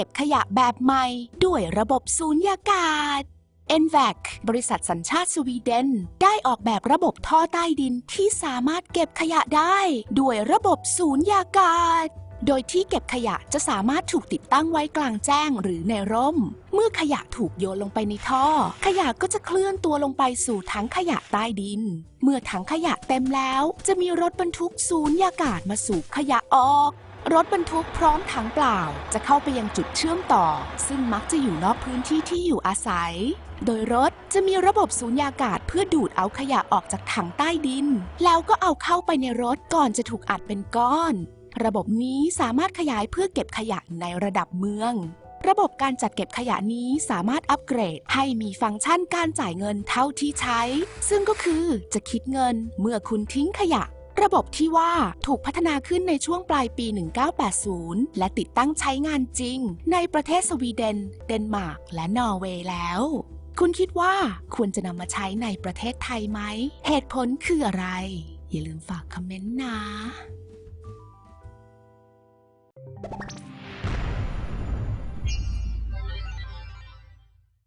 ก็บขยะแบบใหม่ ด้วยระบบสูญญากาศ Envac บริษัทสัญชาติสวีเดน ได้ออกแบบระบบท่อใต้ดินที่สามารถเก็บขยะได้ ด้วยระบบสูญญากาศ โดยที่เก็บขยะจะสามารถถูกติดตั้งไว้กลางแจ้งหรือในร่ม เมื่อขยะถูกโยนลงไปในท่อ ขยะก็จะเคลื่อนตัวลงไปสู่ถังขยะใต้ดิน เมื่อถังขยะเต็มแล้ว จะมีรถบรรทุกสูญญากาศมาสูบขยะออก รถบรรทุกพร้อมถังเปล่าจะเข้าไปยังจุดเชื่อมต่อ ซึ่งมักจะอยู่นอกพื้นที่ที่อยู่อาศัย โดยรถจะมีระบบสูญญากาศเพื่อดูดเอาขยะออกจากถังใต้ดิน แล้วก็เอาเข้าไปในรถก่อนจะถูกอัดเป็นก้อน ระบบนี้สามารถขยายเพื่อเก็บขยะในระดับเมือง ระบบการจัดเก็บขยะนี้สามารถอัปเกรดให้มีฟังก์ชันการจ่ายเงินเท่าที่ใช้ ซึ่งก็คือจะคิดเงินเมื่อคุณทิ้งขยะ ระบบที่ว่าถูกพัฒนาขึ้นในช่วงปลายปี 1980 และติดตั้งใช้งานจริง ในประเทศสวีเดน เดนมาร์ก และนอร์เวย์แล้ว คุณคิดว่าควรจะนำมาใช้ในประเทศไทยไหม เหตุผลคืออะไร อย่าลืมฝากคอมเมนต์นะ